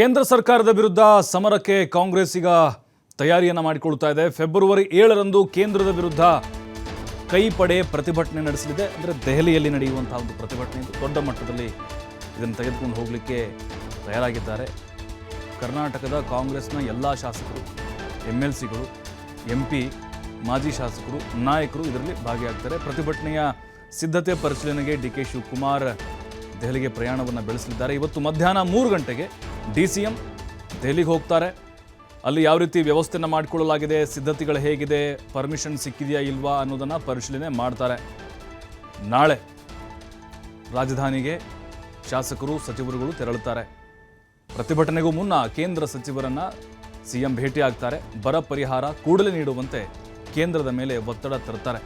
ಕೇಂದ್ರ ಸರ್ಕಾರದ ವಿರುದ್ಧ ಸಮರಕ್ಕೆ ಕಾಂಗ್ರೆಸ್ ಈಗ ತಯಾರಿಯನ್ನು ಮಾಡಿಕೊಳ್ತಾ ಇದೆ. ಫೆಬ್ರವರಿ ಏಳರಂದು ಕೇಂದ್ರದ ವಿರುದ್ಧ ಕೈ ಪಡೆ ಪ್ರತಿಭಟನೆ ನಡೆಸಲಿದೆ. ಅಂದರೆ ದೆಹಲಿಯಲ್ಲಿ ನಡೆಯುವಂತಹ ಒಂದು ಪ್ರತಿಭಟನೆ ದೊಡ್ಡ ಮಟ್ಟದಲ್ಲಿ ಇದನ್ನು ತೆಗೆದುಕೊಂಡು ಹೋಗಲಿಕ್ಕೆ ತಯಾರಾಗಿದ್ದಾರೆ. ಕರ್ನಾಟಕದ ಕಾಂಗ್ರೆಸ್ನ ಎಲ್ಲ ಶಾಸಕರು ಎಂ ಎಲ್ ಸಿಗಳು ಎಂ ಪಿ ಮಾಜಿ ಶಾಸಕರು, ನಾಯಕರು ಇದರಲ್ಲಿ ಭಾಗಿಯಾಗ್ತಾರೆ. ಪ್ರತಿಭಟನೆಯ ಸಿದ್ಧತೆ ಪರಿಶೀಲನೆಗೆ ಡಿ ಕೆ ಶಿವಕುಮಾರ್ ದೆಹಲಿಗೆ ಪ್ರಯಾಣವನ್ನು ಬೆಳೆಸಲಿದ್ದಾರೆ. ಇವತ್ತು ಮಧ್ಯಾಹ್ನ ಮೂರು ಗಂಟೆಗೆ ಡಿ ಸಿ ಎಂ ದೆಹಲಿಗೆ ಹೋಗ್ತಾರೆ. ಅಲ್ಲಿ ಯಾವ ರೀತಿ ವ್ಯವಸ್ಥೆನ ಮಾಡಿಕೊಳ್ಳಲಾಗಿದೆ, ಸಿದ್ಧತೆಗಳು ಹೇಗಿದೆ, ಪರ್ಮಿಷನ್ ಸಿಕ್ಕಿದೆಯಾ ಇಲ್ವಾ ಅನ್ನೋದನ್ನು ಪರಿಶೀಲನೆ ಮಾಡ್ತಾರೆ. ನಾಳೆ ರಾಜಧಾನಿಗೆ ಶಾಸಕರು, ಸಚಿವರುಗಳು ತೆರಳುತ್ತಾರೆ. ಪ್ರತಿಭಟನೆಗೂ ಮುನ್ನ ಕೇಂದ್ರ ಸಚಿವರನ್ನು ಸಿಎಂ ಭೇಟಿ ಆಗ್ತಾರೆ. ಬರ ಪರಿಹಾರ ಕೂಡಲೇ ನೀಡುವಂತೆ ಕೇಂದ್ರದ ಮೇಲೆ ಒತ್ತಡ ತರ್ತಾರೆ.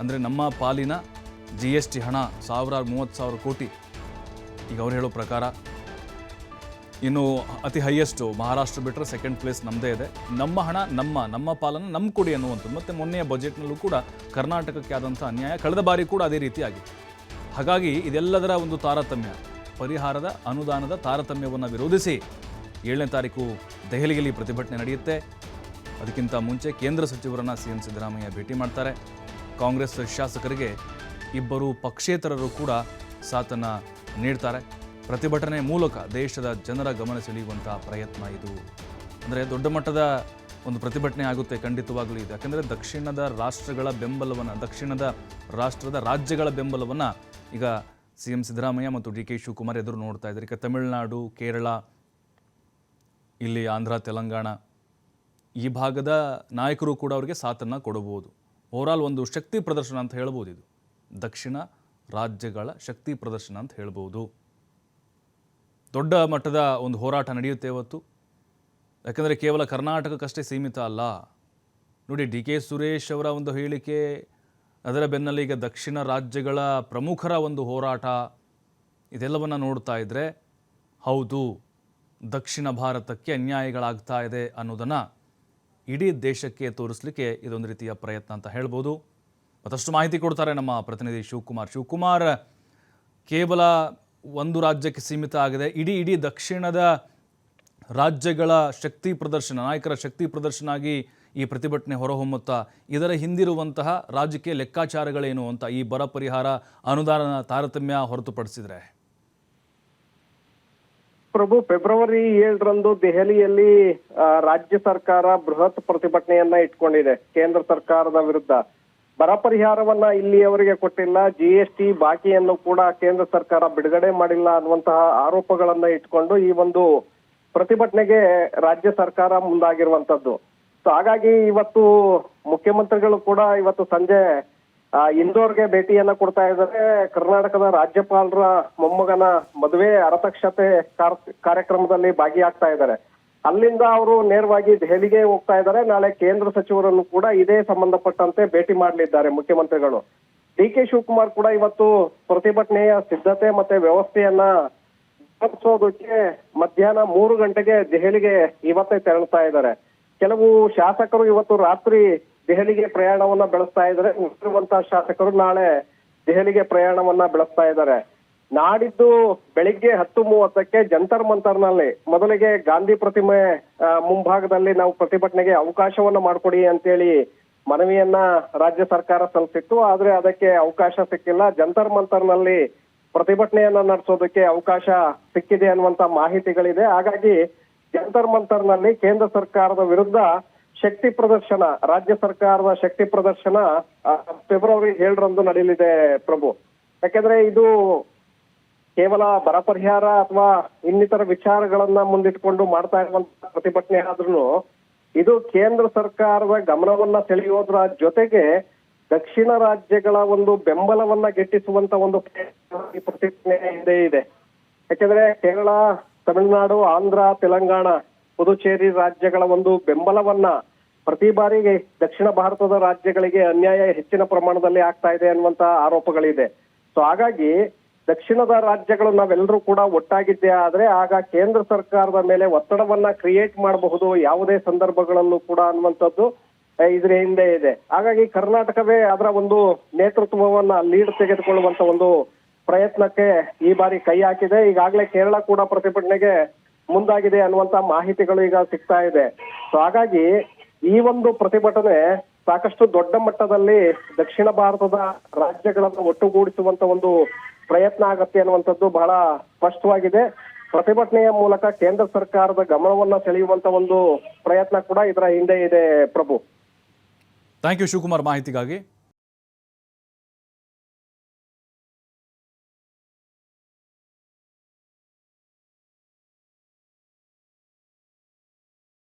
ಅಂದರೆ ನಮ್ಮ ಪಾಲಿನ ಜಿ ಎಸ್ ಟಿ ಹಣ ಸಾವಿರಾರು ಮೂವತ್ತು ಸಾವಿರ ಕೋಟಿ. ಈಗ ಅವ್ರು ಹೇಳೋ ಪ್ರಕಾರ ಇನ್ನು ಅತಿ ಹೈಯೆಸ್ಟು ಮಹಾರಾಷ್ಟ್ರ ಬಿಟ್ಟರೆ ಸೆಕೆಂಡ್ ಪ್ಲೇಸ್ ನಮ್ಮದೇ ಇದೆ. ನಮ್ಮ ಹಣ, ನಮ್ಮ ನಮ್ಮ ಪಾಲನ್ನು ನಮ್ಮ ಕೊಡಿ ಅನ್ನುವಂಥದ್ದು. ಮತ್ತು ಮೊನ್ನೆಯ ಬಜೆಟ್ನಲ್ಲೂ ಕೂಡ ಕರ್ನಾಟಕಕ್ಕೆ ಆದಂಥ ಅನ್ಯಾಯ ಕಳೆದ ಬಾರಿ ಕೂಡ ಅದೇ ರೀತಿಯಾಗಿತ್ತು ಹಾಗಾಗಿ ಇದೆಲ್ಲದರ ಒಂದು ತಾರತಮ್ಯ, ಪರಿಹಾರದ, ಅನುದಾನದ ತಾರತಮ್ಯವನ್ನು ವಿರೋಧಿಸಿ ಏಳನೇ ತಾರೀಕು ದೆಹಲಿಯಲ್ಲಿ ಪ್ರತಿಭಟನೆ ನಡೆಯುತ್ತೆ. ಅದಕ್ಕಿಂತ ಮುಂಚೆ ಕೇಂದ್ರ ಸಚಿವರನ್ನು ಸಿ ಎಂ ಸಿದ್ದರಾಮಯ್ಯ ಭೇಟಿ ಮಾಡ್ತಾರೆ. ಕಾಂಗ್ರೆಸ್ ಶಾಸಕರಿಗೆ ಇಬ್ಬರು ಪಕ್ಷೇತರರು ಕೂಡ ಸಾಥನ್ನು ನೀಡ್ತಾರೆ. ಪ್ರತಿಭಟನೆ ಮೂಲಕ ದೇಶದ ಜನರ ಗಮನ ಸೆಳೆಯುವಂತಹ ಪ್ರಯತ್ನ ಇದು. ಅಂದರೆ ದೊಡ್ಡ ಮಟ್ಟದ ಒಂದು ಪ್ರತಿಭಟನೆ ಆಗುತ್ತೆ ಖಂಡಿತವಾಗಲೂ ಇದು. ಯಾಕೆಂದರೆ ದಕ್ಷಿಣದ ರಾಷ್ಟ್ರಗಳ ಬೆಂಬಲವನ್ನು, ದಕ್ಷಿಣದ ರಾಷ್ಟ್ರದ ರಾಜ್ಯಗಳ ಬೆಂಬಲವನ್ನು ಈಗ ಸಿ ಎಂ ಸಿದ್ದರಾಮಯ್ಯ ಮತ್ತು ಡಿ ಕೆ ಶಿವಕುಮಾರ್ ಎದುರು ನೋಡ್ತಾ ಇದ್ದಾರೆ. ಈಗ ತಮಿಳುನಾಡು, ಕೇರಳ, ಇಲ್ಲಿ ಆಂಧ್ರ, ತೆಲಂಗಾಣ ಈ ಭಾಗದ ನಾಯಕರು ಕೂಡ ಅವರಿಗೆ ಸಾಥನ್ನು ಕೊಡಬಹುದು. ಓವರಾಲ್ ಒಂದು ಶಕ್ತಿ ಪ್ರದರ್ಶನ ಅಂತ ಹೇಳ್ಬೋದು ಇದು. ದಕ್ಷಿಣ ರಾಜ್ಯಗಳ ಶಕ್ತಿ ಪ್ರದರ್ಶನ ಅಂತ ಹೇಳ್ಬೋದು. ದೊಡ್ಡ ಮಟ್ಟದ ಒಂದು ಹೋರಾಟ ನಡೆಯುತ್ತೆ ಇವತ್ತು. ಯಾಕೆಂದರೆ ಕೇವಲ ಕರ್ನಾಟಕಕ್ಕಷ್ಟೇ ಸೀಮಿತ ಅಲ್ಲ. ನೋಡಿ, ಡಿ ಕೆ ಸುರೇಶ್ ಅವರ ಒಂದು ಹೇಳಿಕೆ, ಅದರ ಬೆನ್ನಲ್ಲಿ ಈಗ ದಕ್ಷಿಣ ರಾಜ್ಯಗಳ ಪ್ರಮುಖರ ಒಂದು ಹೋರಾಟ, ಇದೆಲ್ಲವನ್ನು ನೋಡ್ತಾ ಇದ್ದರೆ ಹೌದು, ದಕ್ಷಿಣ ಭಾರತಕ್ಕೆ ಅನ್ಯಾಯಗಳಾಗ್ತಾ ಇದೆ ಅನ್ನೋದನ್ನು ಇಡೀ ದೇಶಕ್ಕೆ ತೋರಿಸಲಿಕ್ಕೆ ಇದೊಂದು ರೀತಿಯ ಪ್ರಯತ್ನ ಅಂತ ಹೇಳ್ಬೋದು. ಮತ್ತಷ್ಟು ಮಾಹಿತಿ ಕೊಡ್ತಾರೆ ನಮ್ಮ ಪ್ರತಿನಿಧಿ ಶಿವಕುಮಾರ್. ಶಿವಕುಮಾರ್, ಕೇವಲ ಒಂದು ರಾಜ್ಯಕ್ಕೆ ಸೀಮಿತ ಆಗಿದೆ. ಇಡೀ ಇಡೀ ದಕ್ಷಿಣದ ರಾಜ್ಯಗಳ ಶಕ್ತಿ ಪ್ರದರ್ಶನ, ನಾಯಕರ ಶಕ್ತಿ ಪ್ರದರ್ಶನ ಆಗಿ ಈ ಪ್ರತಿಭಟನೆ ಹೊರಹೊಮ್ಮುತ್ತಾ, ಇದರ ಹಿಂದಿರುವಂತಹ ರಾಜಕೀಯ ಲೆಕ್ಕಾಚಾರಗಳೇನು ಅಂತ ಈ ಬರ ಪರಿಹಾರ ಅನುದಾನ ತಾರತಮ್ಯ ಹೊರತುಪಡಿಸಿದ್ರೆ? ಪ್ರಭು, ಫೆಬ್ರವರಿ ಏಳರಂದು ದೆಹಲಿಯಲ್ಲಿ ರಾಜ್ಯ ಸರ್ಕಾರ ಬೃಹತ್ ಪ್ರತಿಭಟನೆಯನ್ನ ಇಟ್ಕೊಂಡಿದೆ, ಕೇಂದ್ರ ಸರ್ಕಾರದ ವಿರುದ್ಧ. ಬರ ಪರಿಹಾರವನ್ನ ಇಲ್ಲಿಯವರೆಗೆ ಕೊಟ್ಟಿಲ್ಲ. ಜಿ ಎಸ್ ಟಿ ಬಾಕಿಯನ್ನು ಕೂಡ ಕೇಂದ್ರ ಸರ್ಕಾರ ಬಿಡುಗಡೆ ಮಾಡಿಲ್ಲ ಅನ್ನುವಂತಹ ಆರೋಪಗಳನ್ನ ಇಟ್ಕೊಂಡು ಈ ಒಂದು ಪ್ರತಿಭಟನೆಗೆ ರಾಜ್ಯ ಸರ್ಕಾರ ಮುಂದಾಗಿರುವಂತದ್ದು. ಸೊ ಹಾಗಾಗಿ ಇವತ್ತು ಮುಖ್ಯಮಂತ್ರಿಗಳು ಕೂಡ ಇವತ್ತು ಸಂಜೆ ಇಂದೋರ್ಗೆ ಭೇಟಿಯನ್ನ ಕೊಡ್ತಾ ಇದ್ದಾರೆ. ಕರ್ನಾಟಕದ ರಾಜ್ಯಪಾಲರ ಮೊಮ್ಮಗನ ಮದುವೆ, ಅರತಕ್ಷತೆ ಕಾರ್- ಕಾರ್ಯಕ್ರಮದಲ್ಲಿ ಭಾಗಿಯಾಗ್ತಾ ಇದ್ದಾರೆ. ಅಲ್ಲಿಂದ ಅವರು ನೇರವಾಗಿ ದೆಹಲಿಗೆ ಹೋಗ್ತಾ ಇದ್ದಾರೆ. ನಾಳೆ ಕೇಂದ್ರ ಸಚಿವರನ್ನು ಕೂಡ ಇದೇ ಸಂಬಂಧಪಟ್ಟಂತೆ ಭೇಟಿ ಮಾಡಲಿದ್ದಾರೆ ಮುಖ್ಯಮಂತ್ರಿಗಳು. ಡಿ ಕೆ ಶಿವಕುಮಾರ್ ಕೂಡ ಇವತ್ತು ಪ್ರತಿಭಟನೆಯ ಸಿದ್ಧತೆ ಮತ್ತೆ ವ್ಯವಸ್ಥೆಯನ್ನ ಸೋದಕ್ಕೆ ಮಧ್ಯಾಹ್ನ ಮೂರು ಗಂಟೆಗೆ ದೆಹಲಿಗೆ ಇವತ್ತೇ ತೆರಳುತ್ತಾ ಇದ್ದಾರೆ. ಕೆಲವು ಶಾಸಕರು ಇವತ್ತು ರಾತ್ರಿ ದೆಹಲಿಗೆ ಪ್ರಯಾಣವನ್ನ ಬೆಳೆಸ್ತಾ ಇದ್ದಾರೆ. ಶಾಸಕರು ನಾಳೆ ದೆಹಲಿಗೆ ಪ್ರಯಾಣವನ್ನ ಬೆಳೆಸ್ತಾ ಇದ್ದಾರೆ. ನಾಡಿದ್ದು ಬೆಳಿಗ್ಗೆ ಹತ್ತು ಮೂವತ್ತಕ್ಕೆ ಜಂತರ್ ಮಂತರ್ನಲ್ಲಿ ಮೊದಲಿಗೆ ಗಾಂಧಿ ಪ್ರತಿಮೆ ಮುಂಭಾಗದಲ್ಲಿ ನಾವು ಪ್ರತಿಭಟನೆಗೆ ಅವಕಾಶವನ್ನ ಮಾಡಿಕೊಡಿ ಅಂತೇಳಿ ಮನವಿಯನ್ನ ರಾಜ್ಯ ಸರ್ಕಾರ ಸಲ್ಲಿಸಿತ್ತು. ಆದ್ರೆ ಅದಕ್ಕೆ ಅವಕಾಶ ಸಿಕ್ಕಿಲ್ಲ. ಜಂತರ್ ಮಂತರ್ನಲ್ಲಿ ಪ್ರತಿಭಟನೆಯನ್ನ ನಡೆಸೋದಕ್ಕೆ ಅವಕಾಶ ಸಿಕ್ಕಿದೆ ಅನ್ನುವಂತ ಮಾಹಿತಿಗಳಿದೆ. ಹಾಗಾಗಿ ಜಂತರ್ ಮಂತರ್ನಲ್ಲಿ ಕೇಂದ್ರ ಸರ್ಕಾರದ ವಿರುದ್ಧ ಶಕ್ತಿ ಪ್ರದರ್ಶನ, ರಾಜ್ಯ ಸರ್ಕಾರದ ಶಕ್ತಿ ಪ್ರದರ್ಶನ ಫೆಬ್ರವರಿ ಏಳರಂದು ನಡೆಯಲಿದೆ ಪ್ರಭು. ಯಾಕಂದ್ರೆ ಇದು ಕೇವಲ ಬರ ಪರಿಹಾರ ಅಥವಾ ಇನ್ನಿತರ ವಿಚಾರಗಳನ್ನ ಮುಂದಿಟ್ಕೊಂಡು ಮಾಡ್ತಾ ಇರುವಂತಹ ಪ್ರತಿಭಟನೆ ಆದ್ರೂ ಇದು ಕೇಂದ್ರ ಸರ್ಕಾರದ ಗಮನವನ್ನ ಸೆಳೆಯೋದ್ರ ಜೊತೆಗೆ ದಕ್ಷಿಣ ರಾಜ್ಯಗಳ ಒಂದು ಬೆಂಬಲವನ್ನ ಗಿಟ್ಟಿಸುವಂತ ಒಂದು ಪ್ರತಿಭಟನೆ ಹಿಂದೆ ಇದೆ. ಯಾಕೆಂದ್ರೆ ಕೇರಳ, ತಮಿಳುನಾಡು, ಆಂಧ್ರ, ತೆಲಂಗಾಣ, ಪುದುಚೇರಿ ರಾಜ್ಯಗಳ ಒಂದು ಬೆಂಬಲವನ್ನ ಪ್ರತಿ ಬಾರಿಗೆ ದಕ್ಷಿಣ ಭಾರತದ ರಾಜ್ಯಗಳಿಗೆ ಅನ್ಯಾಯ ಹೆಚ್ಚಿನ ಪ್ರಮಾಣದಲ್ಲಿ ಆಗ್ತಾ ಇದೆ ಅನ್ನುವಂತ ಆರೋಪಗಳಿದೆ. ಸೊ ಹಾಗಾಗಿ ದಕ್ಷಿಣದ ರಾಜ್ಯಗಳು ನಾವೆಲ್ಲರೂ ಕೂಡ ಒಟ್ಟಾಗಿದ್ದೇ ಆದ್ರೆ ಆಗ ಕೇಂದ್ರ ಸರ್ಕಾರದ ಮೇಲೆ ಒತ್ತಡವನ್ನ ಕ್ರಿಯೇಟ್ ಮಾಡಬಹುದು ಯಾವುದೇ ಸಂದರ್ಭಗಳಲ್ಲೂ ಕೂಡ ಅನ್ನುವಂಥದ್ದು ಇದ್ರ ಹಿಂದೆ ಇದೆ. ಹಾಗಾಗಿ ಕರ್ನಾಟಕವೇ ಅದರ ಒಂದು ನೇತೃತ್ವವನ್ನ ಲೀಡ್ ತೆಗೆದುಕೊಳ್ಳುವಂತ ಒಂದು ಪ್ರಯತ್ನಕ್ಕೆ ಈ ಬಾರಿ ಕೈ ಹಾಕಿದೆ. ಈಗಾಗಲೇ ಕೇರಳ ಕೂಡ ಪ್ರತಿಭಟನೆಗೆ ಮುಂದಾಗಿದೆ ಅನ್ನುವಂತ ಮಾಹಿತಿಗಳು ಈಗ ಸಿಗ್ತಾ ಇದೆ. ಸೊ ಹಾಗಾಗಿ ಈ ಒಂದು ಪ್ರತಿಭಟನೆ ಸಾಕಷ್ಟು ದೊಡ್ಡ ಮಟ್ಟದಲ್ಲಿ ದಕ್ಷಿಣ ಭಾರತದ ರಾಜ್ಯಗಳನ್ನು ಒಟ್ಟುಗೂಡಿಸುವಂತ ಒಂದು ಪ್ರಯತ್ನ ಆಗತ್ತೆ ಅನ್ನುವಂಥದ್ದು ಬಹಳ ಸ್ಪಷ್ಟವಾಗಿದೆ. ಪ್ರತಿಭಟನೆಯ ಮೂಲಕ ಕೇಂದ್ರ ಸರ್ಕಾರದ ಗಮನವನ್ನ ಸೆಳೆಯುವಂತ ಒಂದು ಪ್ರಯತ್ನ ಕೂಡ ಇದರ ಹಿಂದೆ ಇದೆ ಪ್ರಭು. Thank you Shivakumar. ಮಾಹಿತಿಗಾಗಿ.